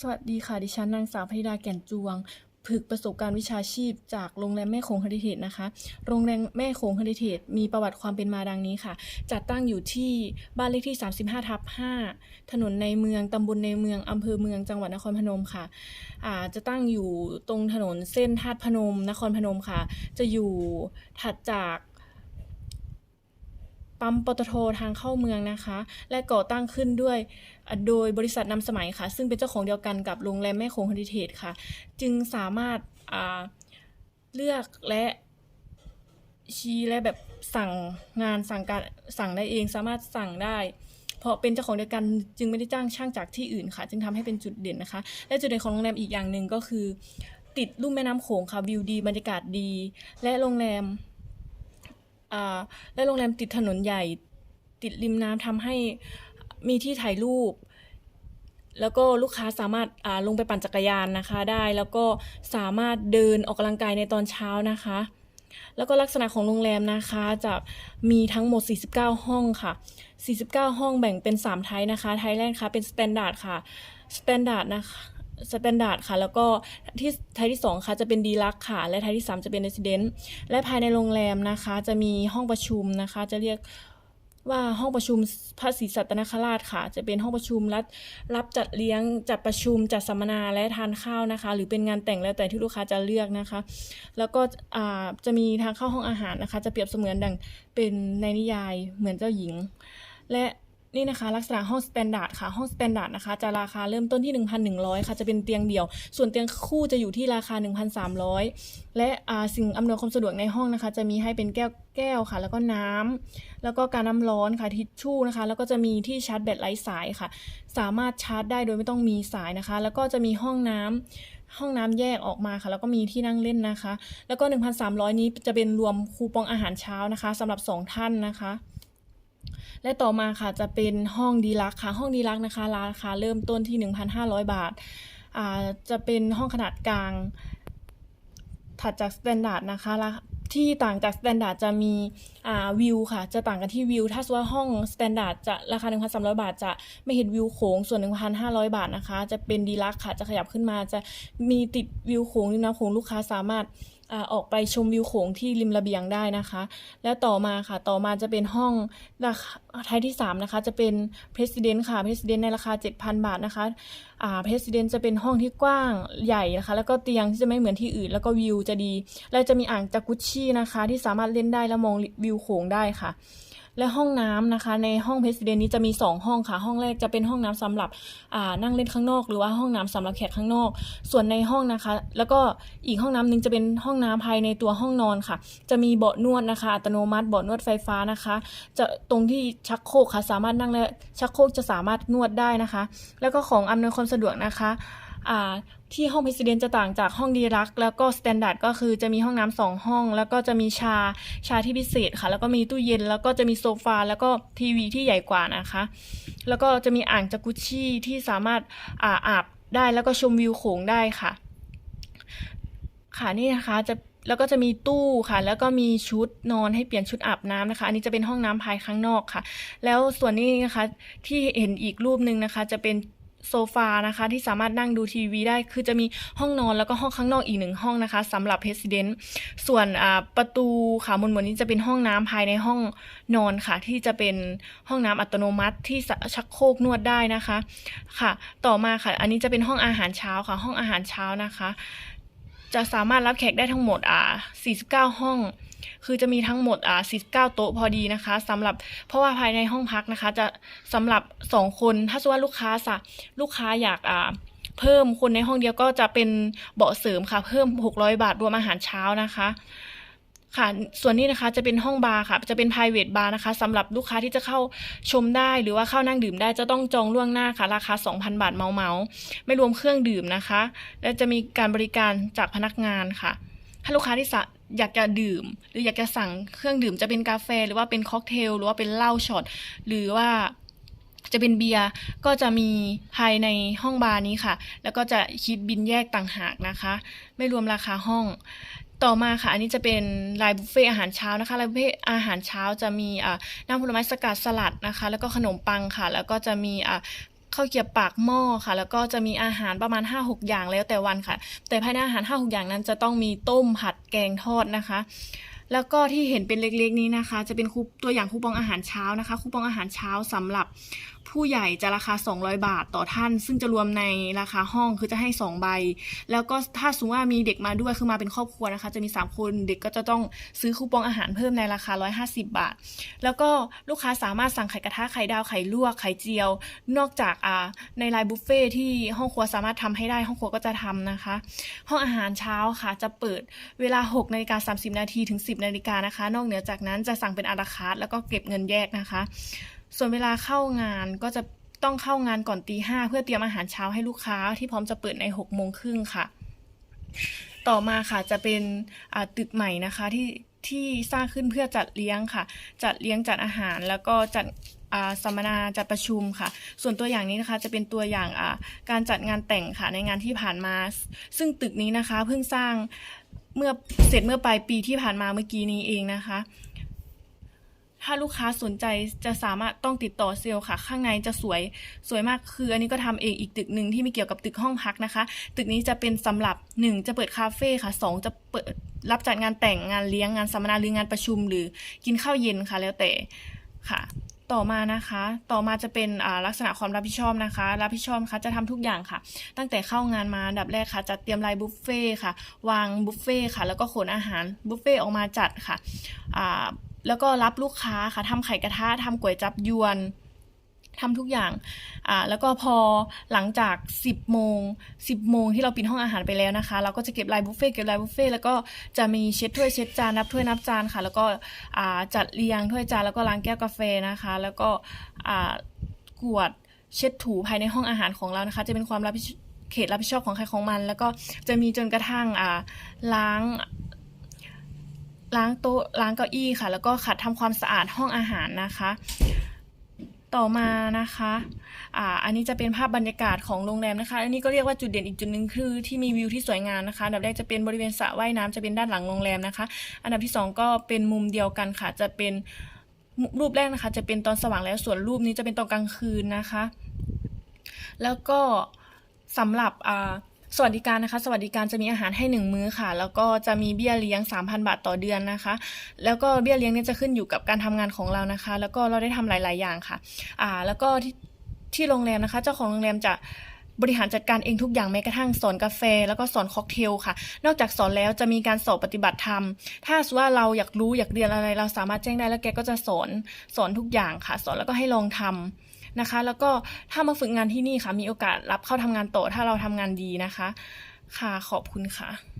สวัสดีค่ะ ดิฉันนางสาวพนิดาแก่นจวงผึกประสบการณ์วิชาชีพ จากโรงแรมแม่โขงเฮริเทจนะคะ โรงแรมแม่โขงเฮริเทจมีประวัติความเป็นมาดังนี้ค่ะ จัดตั้งอยู่ที่บ้านเลขที่ 35 ทับ 5 ถนนในเมือง ตำบลในเมือง อำเภอเมือง จังหวัดนครพนมค่ะอ่าจะตั้งอยู่ตรงถนนเส้นธาตุพนม นครพนมค่ะ จะอยู่ถัดจากปั๊มปตททางเข้าเมืองนะคะ และก่อตั้งขึ้นด้วย โดยบริษัทนำสมัยค่ะ ซึ่งเป็นเจ้าของเดียวกันกับโรงแรมแม่โขงเฮริเทจค่ะ จึงสามารถเลือกและชี้และแบบสั่งงานสั่งการสั่งได้เองสามารถสั่งได้ เพราะเป็นเจ้าของเดียวกันจึงไม่ได้จ้างช่างจากที่อื่นค่ะ จึงทำให้เป็นจุดเด่นนะคะ และจุดเด่นของโรงแรมอีกอย่างหนึ่งก็คือ ติดลุ่มแม่น้ำโขงค่ะวิวดีบรรยากาศดี และโรงแรมและโรงแรมติดถนนใหญ่ ติดริมน้ำทำให้ มีที่ถ่ายรูป แล้วก็ลูกค้าสามารถอ่าลงไปปั่นจักรยานนะคะได้ แล้วก็สามารถเดินออกกำลังกายในตอนเช้านะคะ แล้วก็ลักษณะของโรงแรมนะคะจะมีทั้งหมด 49 ห้องค่ะ 49 ห้องแบ่งเป็น 3 ไทยนะคะ ไทยแรกค่ะเป็นสแตนดาร์ดค่ะสแตนดาร์ดนะคะสแตนดาร์ดค่ะ แล้วก็ที่ไทยที่ 2 ค่ะ จะเป็นดีลักค่ะ และไทยที่ 3 จะเป็นเรสซิเดนต์และภายในโรงแรมนะคะ จะมีห้องประชุมนะคะ จะเรียก ว่าห้องประชุมพระศรีสัตนคราชค่ะ จะเป็นห้องประชุมรับรับจัดเลี้ยงจัดประชุมจัดสัมมนาและทานข้าวนะคะ หรือเป็นงานแต่งแล้วแต่ที่ลูกค้าจะเลือกนะคะ แล้วก็จะมีทางเข้าห้องอาหารนะคะ จะเปรียบเสมือนดังเป็นในนิยายเหมือนเจ้าหญิง และ นี่นะคะลักษณะห้องสแตนดาร์ดค่ะห้องสแตนดาร์ดนะคะจะราคาเริ่มต้นที่ 1,100 ค่ะจะเป็นเตียงเดี่ยว ส่วนเตียงคู่จะอยู่ที่ราคา 1,300 และอ่าสิ่งอำนวยความสะดวกในห้องนะคะ จะมีให้เป็นแก้วแก้วค่ะ แล้วก็น้ำแล้วก็การน้ำร้อนค่ะทิชชู่นะคะ แล้วก็จะมีที่ชาร์จแบตไร้สายค่ะ สามารถชาร์จได้โดยไม่ต้องมีสายนะคะ แล้วก็จะมีห้องน้ำห้องน้ำแยกออกมาค่ะ แล้วก็มีที่นั่งเล่นนะคะ แล้วก็ 1,300 นี้จะเป็นรวมคูปองอาหารเช้านะคะสำหรับ 2 ท่านนะคะ และต่อมาค่ะจะเป็นห้องดีลักค่ะห้องดีลักนะคะ ราคาเริ่มต้นที่ 1,500 บาทอ่าจะเป็นห้องขนาดกลาง ถัดจากสแตนดาร์ดนะคะที่ต่างจากสแตนดาร์ดจะมีอ่าวิวค่ะ จะต่างกันที่วิว ถ้าสมมติว่าห้องสแตนดาร์ดจะราคา 1,300 บาท จะไม่เห็นวิวโขงส่วน 1,500 บาทนะคะ จะเป็นดีลักค่ะ จะขยับขึ้นมา จะมีติดวิวโขงริมน้ำโขงลูกค้าสามารถ ออกไปชมวิวโขงที่ริมระเบียงได้นะคะ แล้วต่อมาค่ะ ต่อมาจะเป็นห้องราคาท้ายที่ 3 นะคะ จะเป็น President ค่ะ President ในราคา 7,000 บาทนะคะอ่า President จะเป็นห้องที่กว้างใหญ่นะคะ แล้วก็เตียงที่จะไม่เหมือนที่อื่น แล้วก็วิวจะดี และจะมีอ่างจากุชชี่นะคะ ที่สามารถเล่นได้แล้วมองวิวโขงได้ค่ะ และห้องน้ำนะคะ ในห้องเพสเดนนี้จะมี 2 ห้องค่ะ ห้องแรกจะเป็นห้องน้ำสำหรับนั่งเล่นข้างนอก หรือว่าห้องน้ำสำหรับแขกข้างนอก ส่วนในห้องนะคะ แล้วก็อีกห้องน้ำหนึงจะเป็นห้องน้ำภายในตัวห้องนอนค่ะ จะมีเบาะนวดนะคะ อัตโนมัติเบาะนวดไฟฟ้านะคะ จะตรงที่ชักโครกค่ะ สามารถนั่งและชักโครกจะสามารถนวดได้นะคะ แล้วก็ของอำนวยความสะดวกนะคะอ่า ที่ห้องพสเดนจะต่างจากห้องดีรัก แล้วก็สแตนดาร์ดก็คือจะมีห้องน้ำสองห้อง แล้วก็จะมีชาชาที่พิเศษค่ะ แล้วก็มีตู้เย็น แล้วก็จะมีโซฟาแล้วก็ทีวีที่ใหญ่กว่านะคะ แล้วก็จะมีอ่างจากุชชี่ที่สามารถอาอาบได้แล้วก็ชมวิวโขงได้ค่ะ ค่ะนี่นะคะจะแล้วก็จะมีตู้ค่ะ แล้วก็มีชุดนอนให้เปลี่ยนชุดอาบน้ำนะคะ อันนี้จะเป็นห้องน้ำภายข้างนอกค่ะ แล้วส่วนนี้นะคะที่เห็นอีกรูปหนึ่งนะคะ จะเป็น โซฟานะคะ ที่สามารถนั่งดูทีวีได้ คือจะมีห้องนอนแล้วก็ห้องข้างนอกอีกหนึ่งห้องนะคะสำหรับเพสเดนต์ส่วนประตูค่ะมนมนนี้จะเป็นห้องน้ำภายในห้องนอนค่ะ ที่จะเป็นห้องน้ำอัตโนมัติที่ชักโครกนวดได้นะคะค่ะ ต่อมาค่ะ อันนี้จะเป็นห้องอาหารเช้าค่ะ ห้องอาหารเช้านะคะ จะสามารถรับแขกได้ทั้งหมดอ่า49 ห้อง คือจะมีทั้งหมดอ่า49 โต๊ะพอดีนะคะสำหรับเพราะว่าภายในห้องพักนะคะ จะสำหรับ 2 คนถ้าสมมติว่าลูกค้าสะลูกค้าอยากอ่าเพิ่มคนในห้องเดียวก็จะเป็นเบาะเสริมค่ะ เพิ่ม 600 บาทรวมอาหารเช้านะคะ ค่ะส่วนนี้นะคะจะเป็นห้องบาร์ค่ะจะเป็น private bar นะคะสำหรับลูกค้าที่จะเข้าชมได้ หรือว่าเข้านั่งดื่มได้จะต้องจองล่วงหน้าค่ะ ราคา 2,000 บาทเมาเมาไม่รวมเครื่องดื่มนะคะ และจะมีการบริการจากพนักงานค่ะ ถ้าลูกค้าที่อยากจะดื่ม หรืออยากจะสั่งเครื่องดื่มจะเป็นกาแฟ หรือว่าเป็นค็อกเทลหรือว่าเป็นเหล้าช็อตหรือว่าจะเป็นเบียร์ก็จะมีภายในห้องบาร์นี้ค่ะ แล้วก็จะคิดบินแยกต่างหากนะคะ ไม่รวมราคาห้อง ต่อมาค่ะ อันนี้จะเป็นลายบุฟเฟ่อาหารเช้านะคะลายบุฟเฟ่อาหารเช้าจะมีน้ำผลไม้สกัดสลัดนะคะ แล้วก็ขนมปังค่ะ แล้วก็จะมีข้าวเกี๊ยวปากหม้อค่ะ แล้วก็จะมีอาหารประมาณ 5-6 อย่างแล้วแต่วันค่ะ แต่ภายในอาหาร 5-6 อย่างนั้นจะต้องมีต้มผัดแกงทอดนะคะ แล้วก็ที่เห็นเป็นเล็กๆนี้นะคะ จะเป็นคูตัวอย่างคูปองอาหารเช้านะคะคูปองอาหารเช้าสำหรับผู้ใหญ่จะราคา 200 บาทต่อท่าน ซึ่งจะรวมในราคาห้องคือจะให้ 2 ใบ แล้วก็ถ้าสมมติว่ามีเด็กมาด้วยคือมาเป็นครอบครัวนะคะ จะมี 3 คนเด็กก็จะต้องซื้อคูปองอาหารเพิ่มในราคา 150 บาท แล้วก็ลูกค้าสามารถสั่งไข่กระทะไข่ดาวไข่ลวกไข่เจียว นอกจากอ่าในไลน์บุฟเฟ่ที่ห้องครัวสามารถทำให้ได้ห้องครัวก็จะทำนะคะ ห้องอาหารเช้าค่ะจะเปิดเวลา6นาฬิกา30นาทีถึง 10นาฬิกานะคะ นอกเหนือจากนั้นจะสั่งเป็นอาราคาร์แล้วก็เก็บเงินแยกนะคะ ส่วนเวลาเข้างานก็จะต้องเข้างานก่อนตีห้าเพื่อเตรียมอาหารเช้าให้ลูกค้าที่พร้อมจะเปิดใน6โมงครึ่งค่ะ ต่อมาค่ะจะเป็นตึกใหม่นะคะที่ที่สร้างขึ้นเพื่อจัดเลี้ยงค่ะ จัดเลี้ยงจัดอาหารแล้วก็จัดสัมมนาจัดประชุมค่ะ ส่วนตัวอย่างนี้นะคะจะเป็นตัวอย่างการจัดงานแต่งค่ะในงานที่ผ่านมา ซึ่งตึกนี้นะคะเพิ่งสร้าง เมื่อเสร็จเมื่อปลายปีที่ผ่านมาเมื่อกี้นี้เองนะคะ ถ้าลูกค้าสนใจจะสามารถต้องติดต่อเซลล์ค่ะ ข้างในจะสวยสวยมากคือ อันนี้ก็ทำเองอีกตึกหนึ่งที่ไม่เกี่ยวกับตึกห้องพักนะคะ ตึกนี้จะเป็นสำหรับ 1 จะเปิดคาเฟ่ค่ะ 2 จะเปิดรับจัดงานแต่งงานเลี้ยงงานสัมมนาหรืองานประชุมหรือกินข้าวเย็นค่ะแล้วแต่ค่ะ ต่อมานะคะ ต่อมาจะเป็นลักษณะความรับผิดชอบนะคะ รับผิดชอบนะคะจะทำทุกอย่างค่ะ ตั้งแต่เข้างานมาดับแรกค่ะ จัดเตรียมไลน์บุฟเฟ่ค่ะ วางบุฟเฟ่ค่ะ แล้วก็ขนอาหารบุฟเฟ่ออกมาจัดค่ะ แล้วก็รับลูกค้าค่ะทำไข่กระทะทำก๋วยจับยวน ทำทุกอย่างอ่าแล้วก็พอหลังจาก 10โมง10โมงที่เราปิดห้องอาหารไปแล้วนะคะ เราก็จะเก็บลน์บุฟเฟ่เก็บลน์บุฟเฟ่แล้วก็จะมีเช็ดถ้วยเช็ดจานนับถ้วยนับจานค่ะ แล้วก็อ่าจัดเรียงถ้วยจานแล้วก็ล้างแก้วกาแฟนะคะ แล้วก็อ่ากวดเช็ดถูภายในห้องอาหารของเรานะคะ จะเป็นความรับผิดเขตรับผิดชอบของใครของมัน แล้วก็จะมีจนกระทั่งอ่าล้างล้างโต๊ะล้างเก้าอี้ค่ะ แล้วก็ขัดทำความสะอาดห้องอาหารนะคะ ต่อมานะคะอ่าอันนี้จะเป็นภาพบรรยากาศของโรงแรมนะคะ อันนี้ก็เรียกว่าจุดเด่นอีกจุดหนึ่งคือที่มีวิวที่สวยงามนะคะ อันดับแรกจะเป็นบริเวณสระว่ายน้ำจะเป็นด้านหลังโรงแรมนะคะ อันดับที่สองก็เป็นมุมเดียวกันค่ะ จะเป็นรูปแรกนะคะ จะเป็นตอนสว่างแล้วส่วนรูปนี้จะเป็นตอนกลางคืนนะคะ แล้วก็สำหรับอ่า สวัสดิการนะคะ สวัสดิการจะมีอาหารให้หนึ่งมื้อค่ะ แล้วก็จะมีเบี้ยเลี้ยง 3,000 บาทต่อเดือนนะคะ แล้วก็เบี้ยเลี้ยงเนี่ยจะขึ้นอยู่กับการทำงานของเรานะคะ แล้วก็เราได้ทำหลาย ๆ อย่างค่ะอ่าแล้วก็ที่ที่โรงแรมนะคะ เจ้าของโรงแรมจะบริหารจัดการเองทุกอย่างแม้กระทั่งสอนกาแฟ แล้วก็สอนค็อกเทลค่ะ นอกจากสอนแล้วจะมีการสอบปฏิบัติธรรม ถ้าสว่าเราอยากรู้อยากเรียนอะไร เราสามารถแจ้งได้แล้วแกก็จะสอนสอนทุกอย่างค่ะ สอนแล้วก็ให้ลองทำ นะคะ แล้วก็ถ้ามาฝึกงานที่นี่ค่ะ มีโอกาสรับเข้าทำงานต่อถ้าเราทำงานดีนะคะ ค่ะขอบคุณค่ะ